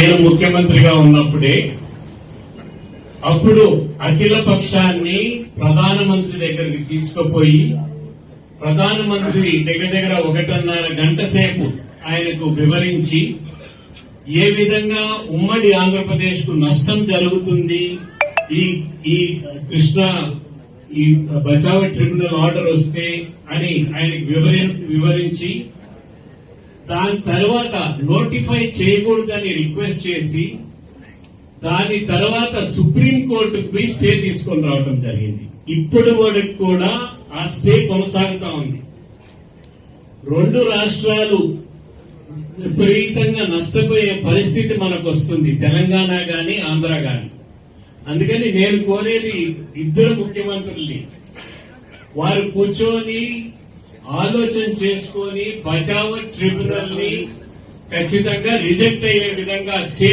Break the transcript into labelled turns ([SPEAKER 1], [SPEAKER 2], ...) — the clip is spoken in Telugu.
[SPEAKER 1] నేను ముఖ్యమంత్రిగా ఉన్నప్పుడే అప్పుడు అఖిల పక్షాన్ని ప్రధానమంత్రి దగ్గరికి తీసుకుపోయి ప్రధానమంత్రి దగ్గర దగ్గర ఒకటిన్నర గంట సేపు ఆయనకు వివరించి ఏ విధంగా ఉమ్మడి ఆంధ్రప్రదేశ్కు నష్టం జరుగుతుంది ఈ ఈ కృష్ణ ఈ బచావ ట్రిబ్యునల్ ఆర్డర్ వస్తే అని ఆయనకు వివరించి దాని తర్వాత నోటిఫై చేయకూడదని రిక్వెస్ట్ చేసి దాని తర్వాత సుప్రీం కోర్టుకి స్టే తీసుకొని రావడం జరిగింది. ఇప్పుడు వరకు కూడా ఆ స్టే కొనసాగుతా ఉంది. రెండు రాష్ట్రాలు విపరీతంగా నష్టపోయే పరిస్థితి మనకు వస్తుంది. తెలంగాణ గాని ఆంధ్ర గాని. అందుకని నేను కోరేది ఇద్దరు ముఖ్యమంత్రుల్ని. వారు కూర్చొని ఆలోచన చేసుకొని బచావ్ ట్రిబ్యునల్ని ఖచ్చితంగా రిజెక్ట్ అయ్యే విధంగా స్టే